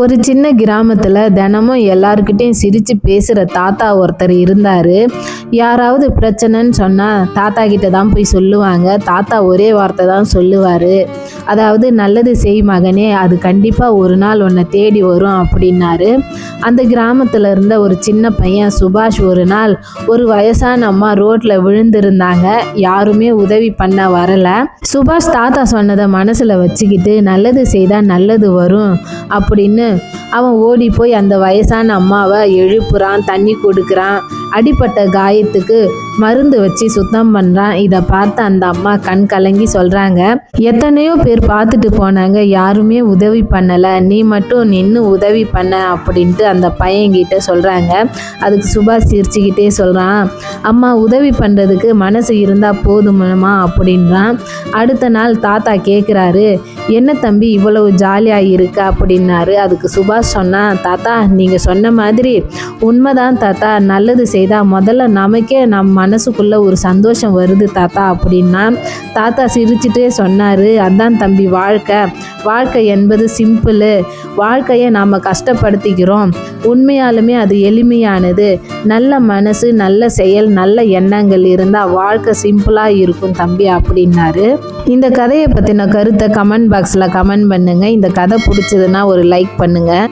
ஒரு சின்ன கிராமத்தில் தினமும் எல்லாருக்கிட்டையும் சிரித்து பேசுகிற தாத்தா ஒருத்தர் இருந்தார். யாராவது பிரச்சனைன்னு சொன்னால் தாத்தா கிட்ட தான் போய் சொல்லுவாங்க. தாத்தா ஒரே வார்த்தை தான் சொல்லுவார். அதாவது நல்லது செய் மகனே அது கண்டிப்பாக ஒரு நாள் உன்னை தேடி வரும் அப்படின்னாரு. அந்த கிராமத்தில் இருந்த ஒரு சின்ன பையன் சுபாஷ் ஒரு நாள் ஒரு வயசான அம்மா ரோட்டில் விழுந்திருந்தாங்க. யாருமே உதவி பண்ண வரல. சுபாஷ் தாத்தா சொன்னதை மனசில் வச்சுக்கிட்டு நல்லது செய்தால் நல்லது வரும் அப்படின்னு அவன் ஓடி போய் அந்த வயசான அம்மாவை எழுப்புறான் தண்ணி கொடுக்குறான். அடிப்பட்ட காயத்துக்கு மருந்து வச்சு சுத்தம் பண்ணுறான் இதை பார்த்து அந்த அம்மா கண் கலங்கி சொல்கிறாங்க எத்தனையோ பேர் பார்த்துட்டு போனாங்க யாருமே உதவி பண்ணலை. நீ மட்டும் நின்று உதவி பண்ண அப்படின்ட்டு அந்த பையன்கிட்ட சொல்கிறாங்க அதுக்கு சுபாஷ் சிரிச்சுக்கிட்டே சொல்கிறான் அம்மா உதவி பண்ணுறதுக்கு மனசு இருந்தால் போதுமா அப்படின்றான். அடுத்த நாள் தாத்தா கேட்குறாரு என்ன தம்பி இவ்வளவு ஜாலியாக இருக்கு? அப்படின்னாரு. அதுக்கு சுபாஷ் சொன்னான் தாத்தா நீங்கள் சொன்ன மாதிரி உண்மைதான் தாத்தா நல்லது செய்தால் முதல்ல நமக்கே நம் மனசுக்குள்ளே ஒரு சந்தோஷம் வருது தாத்தா அப்படின்னா தாத்தா சிரிச்சுட்டே சொன்னார். அதான் தம்பி வாழ்க்கை. வாழ்க்கை என்பது சிம்பிளு வாழ்க்கையை நாம் கஷ்டப்படுத்திக்கிறோம். உண்மையாலுமே அது எளிமையானது. நல்ல மனசு நல்ல செயல் நல்ல எண்ணங்கள் இருந்தால் வாழ்க்கை சிம்பிளாக இருக்கும் தம்பி அப்படின்னாரு. இந்த கதையை பற்றின கருத்தை கமெண்ட் பாக்ஸில் கமெண்ட் பண்ணுங்கள் இந்த கதை பிடிச்சதுன்னா ஒரு லைக் பண்ணுங்கள்